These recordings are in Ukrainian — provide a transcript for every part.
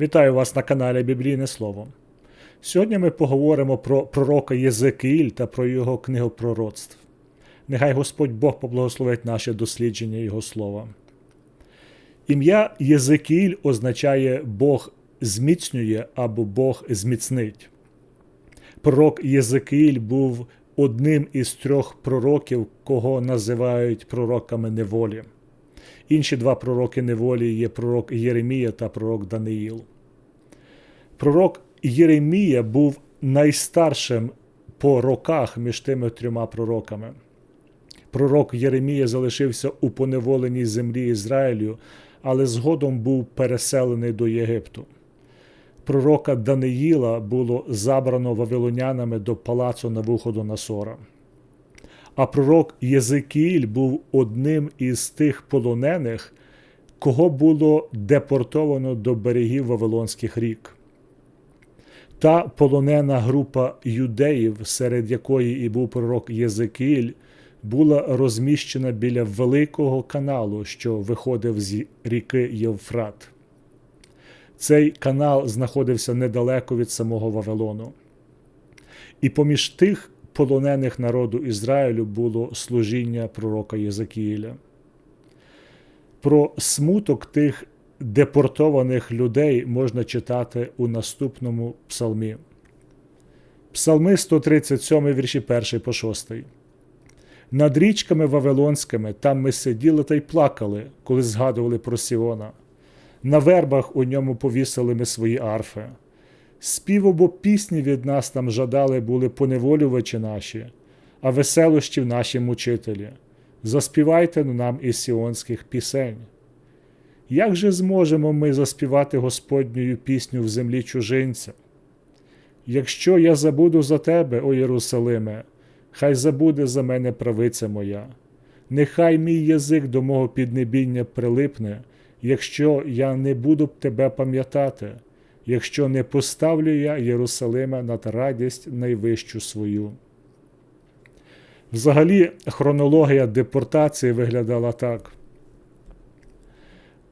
Вітаю вас на каналі Біблійне Слово. Сьогодні ми поговоримо про пророка Єзекіїль та про його книгу пророцтв. Нехай Господь Бог поблагословить наше дослідження Його слова. Ім'я Єзекіїль означає Бог зміцнює або Бог зміцнить. Пророк Єзекіїль був одним із трьох пророків, кого називають пророками неволі. Інші два пророки неволі є пророк Єремія та пророк Даниїл. Пророк Єремія був найстаршим по роках між тими трьома пророками. Пророк Єремія залишився у поневоленій землі Ізраїлю, але згодом був переселений до Єгипту. Пророка Даниїла було забрано вавилонянами до палацу Навуходоносора. А пророк Єзикіїль був одним із тих полонених, кого було депортовано до берегів Вавилонських рік. Та полонена група юдеїв, серед якої і був пророк Єзикіїль, була розміщена біля великого каналу, що виходив з ріки Євфрат. Цей канал знаходився недалеко від самого Вавилону. І поміж тих полонених народу Ізраїлю було служіння пророка Єзекіїля. Про смуток тих депортованих людей можна читати у наступному псалмі. Псалми 137, вірші 1 по 6. Над річками Вавилонськими там ми сиділи та й плакали, коли згадували про Сіона. На вербах у ньому повісили ми свої арфи. Співу бо пісні від нас там жадали були поневолювачі наші, а веселощі в наші мучителі. Заспівайте нам із сіонських пісень. Як же зможемо ми заспівати Господню пісню в землі чужинця? Якщо я забуду за тебе, о Єрусалиме, хай забуде за мене правиця моя, нехай мій язик до мого піднебіння прилипне, якщо я не буду тебе пам'ятати якщо не поставлю я Єрусалима над радість найвищу свою. Взагалі, хронологія депортації виглядала так.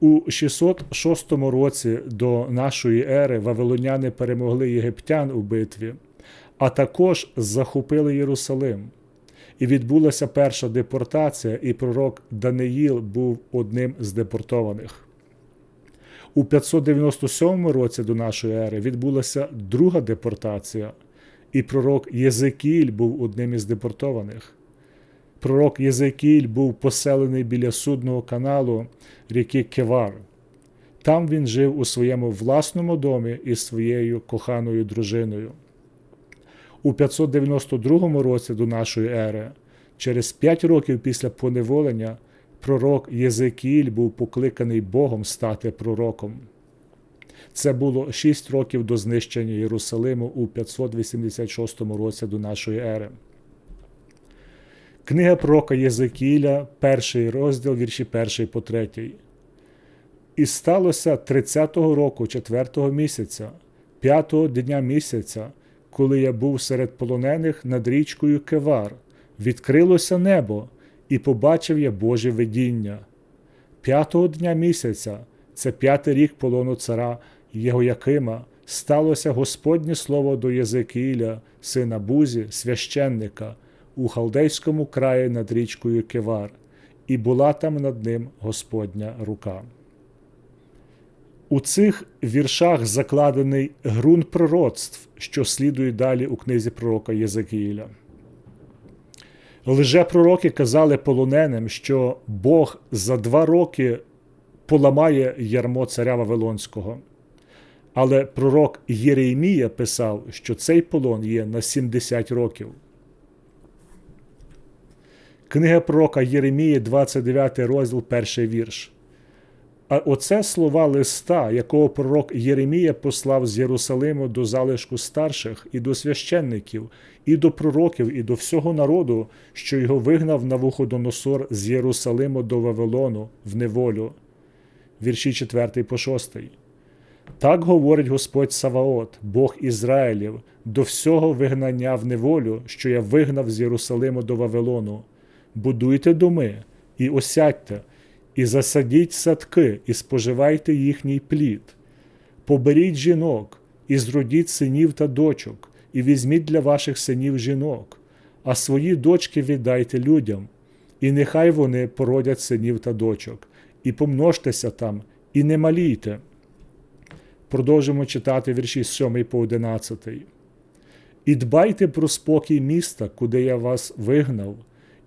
У 606 році до нашої ери вавилоняни перемогли єгиптян у битві, а також захопили Єрусалим. І відбулася перша депортація, і пророк Даниїл був одним з депортованих. У 597 році до нашої ери відбулася друга депортація, і пророк Єзекіль був одним із депортованих. Пророк Єзекіль був поселений біля судного каналу ріки Кевар. Там він жив у своєму власному домі із своєю коханою дружиною. У 592 році до нашої ери, через п'ять років після поневолення, пророк Єзекіїль був покликаний Богом стати пророком. Це було шість років до знищення Єрусалиму у 586 році до нашої ери. Книга пророка Єзекіля, перший розділ вірші 1 по 3. І сталося 30-го року, 4-го місяця, 5-го дня місяця, коли я був серед полонених над річкою Кевар, відкрилося небо, і побачив я Боже видіння. П'ятого дня місяця, це п'ятий рік полону цара Єгоякима, сталося Господнє слово до Єзекіля, сина Бузі, священника, у халдейському краї над річкою Кевар, і була там над ним Господня рука. У цих віршах закладений ґрунт пророцтв, що слідують далі у книзі пророка Єзекіїля. Лже-пророки казали полоненим, що Бог за два роки поламає ярмо царя Вавилонського. Але пророк Єремія писав, що цей полон є на 70 років. Книга пророка Єремії, 29 розділ, перший вірш. А оце слова листа, якого пророк Єремія послав з Єрусалиму до залишку старших і до священників, і до пророків, і до всього народу, що його вигнав на Навуходоносор з Єрусалиму до Вавилону в неволю. Вірші 4 по 6. Так говорить Господь Саваот, Бог Ізраїлів, до всього вигнання в неволю, що я вигнав з Єрусалиму до Вавилону. Будуйте доми і осядьте і засадіть садки, і споживайте їхній плід. Поберіть жінок, і зродіть синів та дочок, і візьміть для ваших синів жінок, а свої дочки віддайте людям, і нехай вони породять синів та дочок, і помножтеся там, і не малійте. Продовжимо читати вірші з 7 по 11. І дбайте про спокій міста, куди я вас вигнав,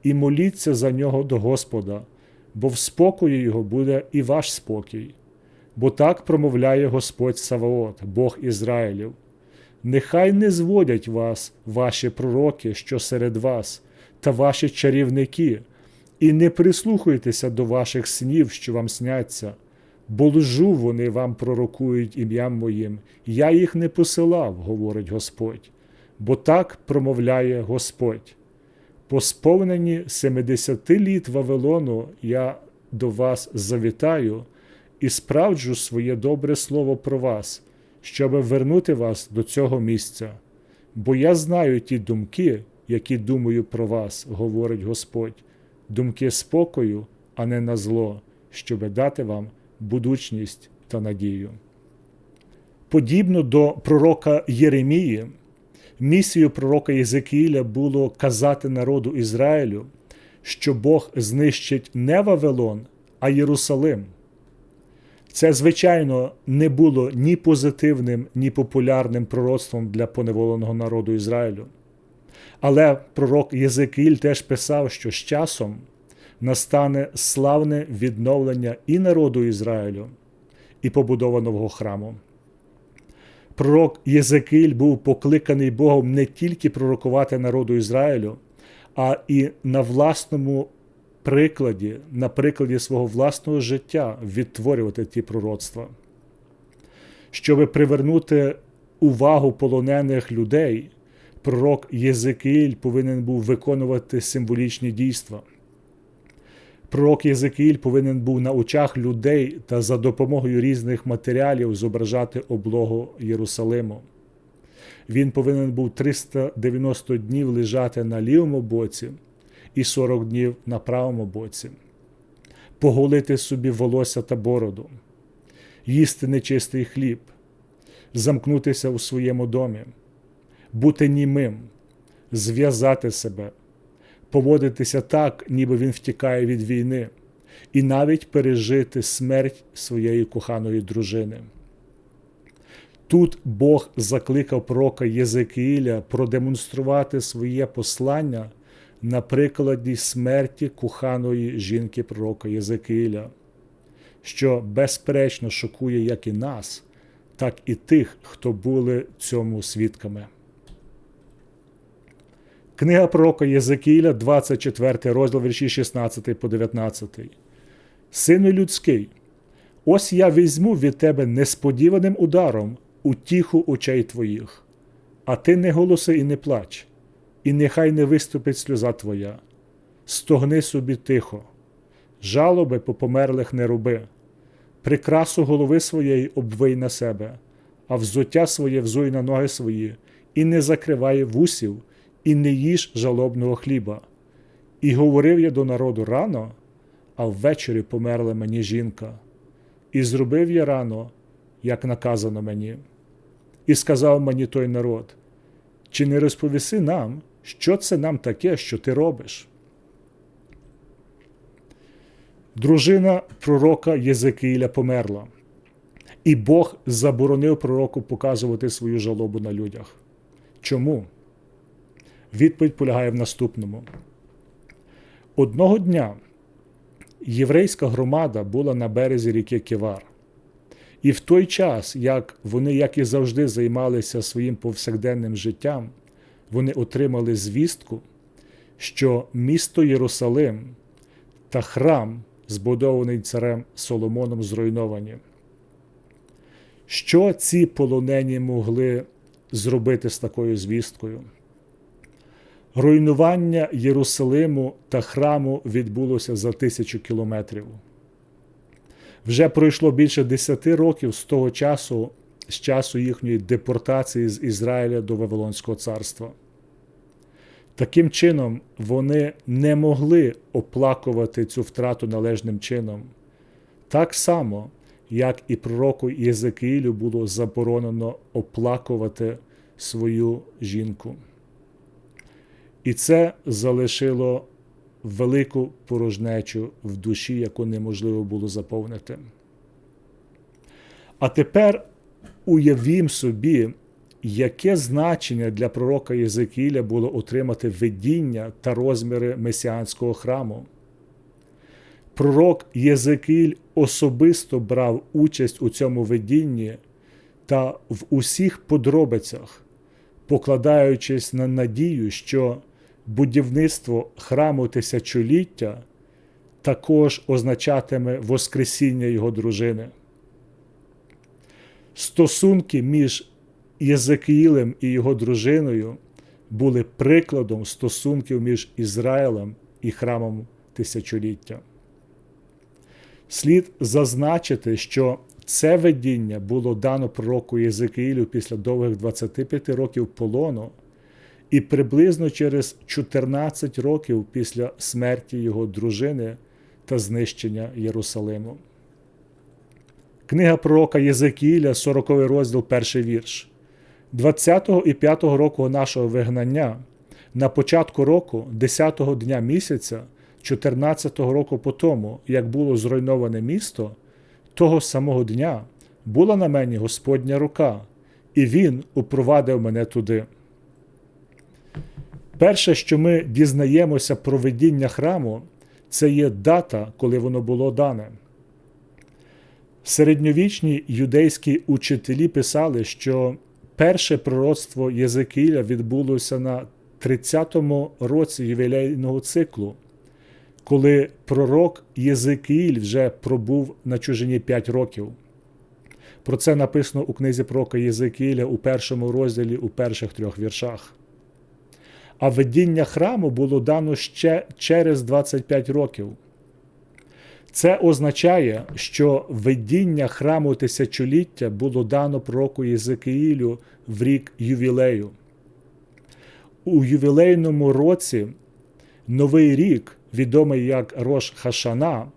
і моліться за нього до Господа, бо в спокої його буде і ваш спокій. Бо так промовляє Господь Саваот, Бог Ізраїлів. Нехай не зводять вас, ваші пророки, що серед вас, та ваші чарівники, і не прислухайтеся до ваших снів, що вам сняться, бо лжу вони вам пророкують ім'ям моїм, я їх не посилав, говорить Господь, бо так промовляє Господь. По сповненні семидесяти літ Вавилону я до вас завітаю і справджу своє добре слово про вас, щоб вернути вас до цього місця. Бо я знаю ті думки, які думаю про вас, говорить Господь, думки спокою, а не на зло, щоб дати вам будучність та надію. Подібно до пророка Єремії, місією пророка Єзекіїля було казати народу Ізраїлю, що Бог знищить не Вавилон, а Єрусалим. Це, звичайно, не було ні позитивним, ні популярним пророцтвом для поневоленого народу Ізраїлю. Але пророк Єзекіїль теж писав, що з часом настане славне відновлення і народу Ізраїлю, і побудова нового храму. Пророк Єзекіїль був покликаний Богом не тільки пророкувати народу Ізраїлю, а і на власному прикладі, на прикладі свого власного життя відтворювати ті пророцтва, щоб привернути увагу полонених людей, пророк Єзекіїль повинен був виконувати символічні дійства. Пророк Єзекіїль повинен був на очах людей та за допомогою різних матеріалів зображати облогу Єрусалиму. Він повинен був 390 днів лежати на лівому боці і 40 днів на правому боці, поголити собі волосся та бороду, їсти нечистий хліб, замкнутися у своєму домі, бути німим, зв'язати себе, поводитися так, ніби він втікає від війни, і навіть пережити смерть своєї коханої дружини. Тут Бог закликав пророка Єзекіїля продемонструвати своє послання на прикладі смерті коханої жінки пророка Єзекіїля, що безперечно шокує як і нас, так і тих, хто були цьому свідками. Книга пророка Єзекіїля, 24 розділ вірші 16 по 19. Сину людський, ось я візьму від тебе несподіваним ударом утіху очей твоїх, а ти не голоси і не плач, і нехай не виступить сльоза твоя. Стогни собі тихо, жалоби по померлих не роби, прикрасу голови своєї обвий на себе, а взуття своє взуй на ноги свої, і не закривай вусів, і не їж жалобного хліба. І говорив я до народу рано, а ввечері померла мені жінка, і зробив я рано, як наказано мені. І сказав мені той народ: чи не розповіси нам, що це нам таке, що ти робиш? Дружина пророка Єзекіїля померла, і Бог заборонив пророку показувати свою жалобу на людях. Чому? Відповідь полягає в наступному. Одного дня єврейська громада була на березі ріки Ківар. І в той час, як вони, як і завжди, займалися своїм повсякденним життям, вони отримали звістку, що місто Єрусалим та храм, збудований царем Соломоном, зруйновані. Що ці полонені могли зробити з такою звісткою? Руйнування Єрусалиму та храму відбулося за тисячу кілометрів. Вже пройшло більше десяти років з того часу, з часу їхньої депортації з Ізраїля до Вавилонського царства. Таким чином, вони не могли оплакувати цю втрату належним чином. Так само, як і пророку Єзекиїлю було заборонено оплакувати свою жінку. І це залишило велику порожнечу в душі, яку неможливо було заповнити. А тепер уявім собі, яке значення для пророка Єзекіля було отримати видіння та розміри месіанського храму. Пророк Єзекіль особисто брав участь у цьому видінні та в усіх подробицях, покладаючись на надію, що будівництво храму тисячоліття також означатиме Воскресіння його дружини. Стосунки між Єзекіїлем і його дружиною були прикладом стосунків між Ізраїлем і храмом тисячоліття. Слід зазначити, що це видіння було дано пророку Єзекіїлю після довгих 25 років полону і приблизно через 14 років після смерті його дружини та знищення Єрусалиму. Книга пророка Єзекіїля, 40 розділ, перший вірш. 20-го і 5-го року нашого вигнання на початку року, 10-го дня місяця, 14-го року по тому, як було зруйноване місто, того самого дня була на мені Господня рука, і Він упровадив мене туди. Перше, що ми дізнаємося про видіння храму, це є дата, коли воно було дане. Середньовічні юдейські учителі писали, що перше пророцтво Єзекіля відбулося на 30-му році ювілейного циклу, коли пророк Єзекіїль вже пробув на чужині 5 років. Про це написано у книзі пророка Єзекіля у першому розділі у перших трьох віршах. А видіння храму було дано ще через 25 років. Це означає, що видіння храму тисячоліття було дано пророку Єзекиїлю в рік ювілею. У ювілейному році Новий рік, відомий як Рош Хашана,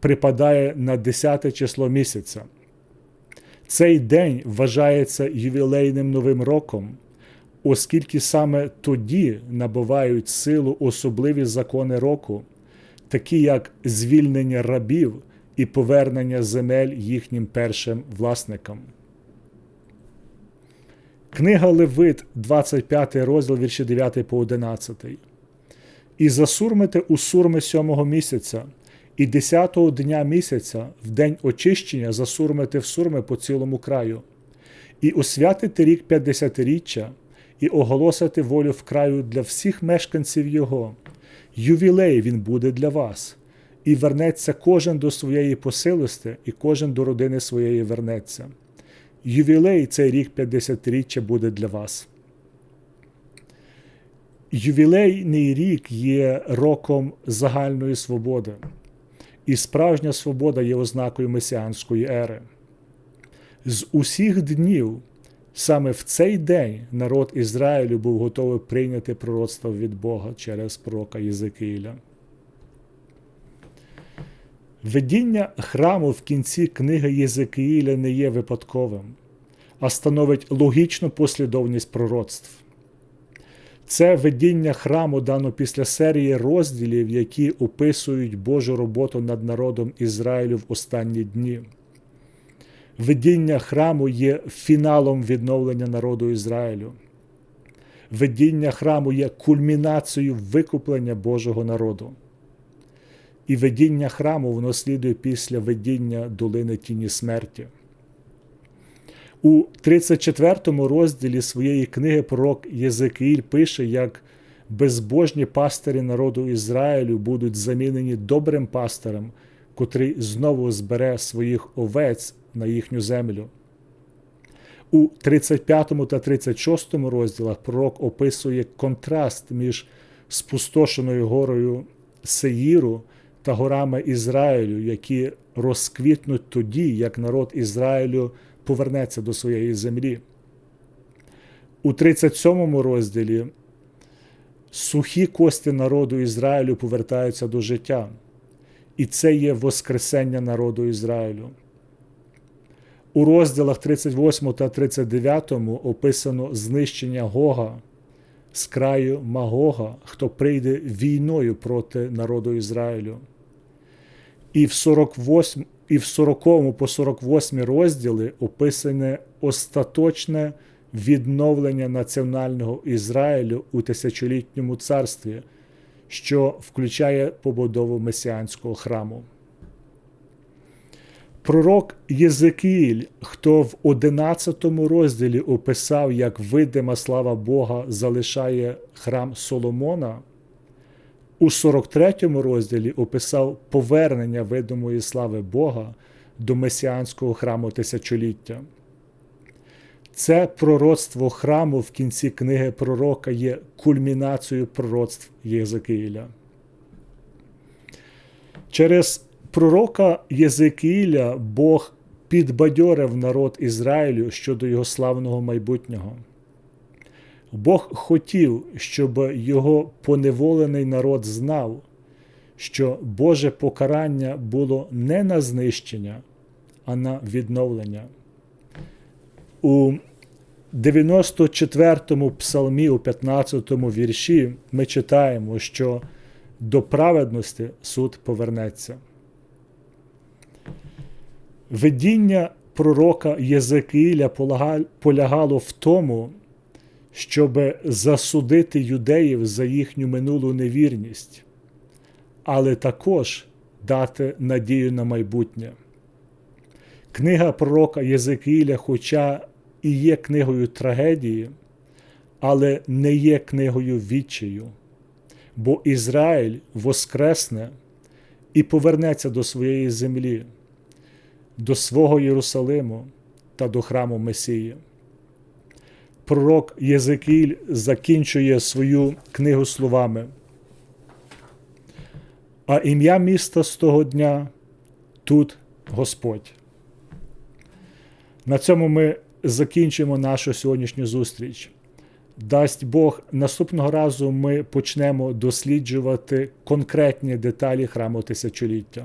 припадає на 10 число місяця. Цей день вважається ювілейним новим роком, оскільки саме тоді набувають силу особливі закони року такі як звільнення рабів і повернення земель їхнім першим власникам. Книга Левит, 25 розділ вірші 9 по 11. І засурмите у сурми сьомого місяця, і десятого дня місяця, в день очищення, засурмите в сурми по цілому краю, і освятите рік п'ятдесятиріччя, і оголосите волю в краю для всіх мешканців його, Ювілей він буде для вас, і вернеться кожен до своєї посилости, і кожен до родини своєї вернеться. Ювілей цей рік 50-річчя буде для вас. Ювілейний рік є роком загальної свободи, і справжня свобода є ознакою месіанської ери. З усіх днів Саме в цей день народ Ізраїлю був готовий прийняти пророцтво від Бога через пророка Єзекиїля. Видіння храму в кінці книги Єзекиїля не є випадковим, а становить логічну послідовність пророцтв. Це видіння храму дано після серії розділів, які описують Божу роботу над народом Ізраїлю в останні дні. Видіння храму є фіналом відновлення народу Ізраїлю. Видіння храму є кульмінацією викуплення Божого народу. І видіння храму воно слідує після видіння долини тіні смерті. У 34 розділі своєї книги пророк Єзекиїль пише, як безбожні пастирі народу Ізраїлю будуть замінені добрим пастирем, котрий знову збере своїх овець на їхню землю. У 35 та 36 розділах пророк описує контраст між спустошеною горою Сеїру та горами Ізраїлю, які розквітнуть тоді, як народ Ізраїлю повернеться до своєї землі. У 37 розділі сухі кості народу Ізраїлю повертаються до життя, і це є Воскресення народу Ізраїлю. У розділах 38 та 39 описано знищення Гога з краю Магога, хто прийде війною проти народу Ізраїлю. І в 48 і в 40 по 48 розділи описане остаточне відновлення національного Ізраїлю у тисячолітньому царстві, що включає побудову месіанського храму. Пророк Єзекіїль, хто в 11 розділі описав, як видима слава Бога залишає храм Соломона, у 43 розділі описав повернення видимої слави Бога до месіанського храму тисячоліття. Це пророцтво храму в кінці книги пророка є кульмінацією пророцтв Єзекіїля. Через пророка Єзекіїля Бог підбадьорив народ Ізраїлю щодо його славного майбутнього. Бог хотів, щоб його поневолений народ знав, що Боже покарання було не на знищення, а на відновлення. У 94-му псалмі, у 15-му вірші, ми читаємо, що до праведності суд повернеться. Видіння пророка Єзекіїля полягало в тому, щоб засудити юдеїв за їхню минулу невірність, але також дати надію на майбутнє. Книга пророка Єзекіїля, хоча і є книгою трагедії, але не є книгою відчаю, бо Ізраїль воскресне і повернеться до своєї землі, до свого Єрусалиму та до храму Месії. Пророк Єзекіль закінчує свою книгу словами. А ім'я міста з того дня тут Господь. На цьому ми закінчимо нашу сьогоднішню зустріч. Дасть Бог, наступного разу ми почнемо досліджувати конкретні деталі храму тисячоліття.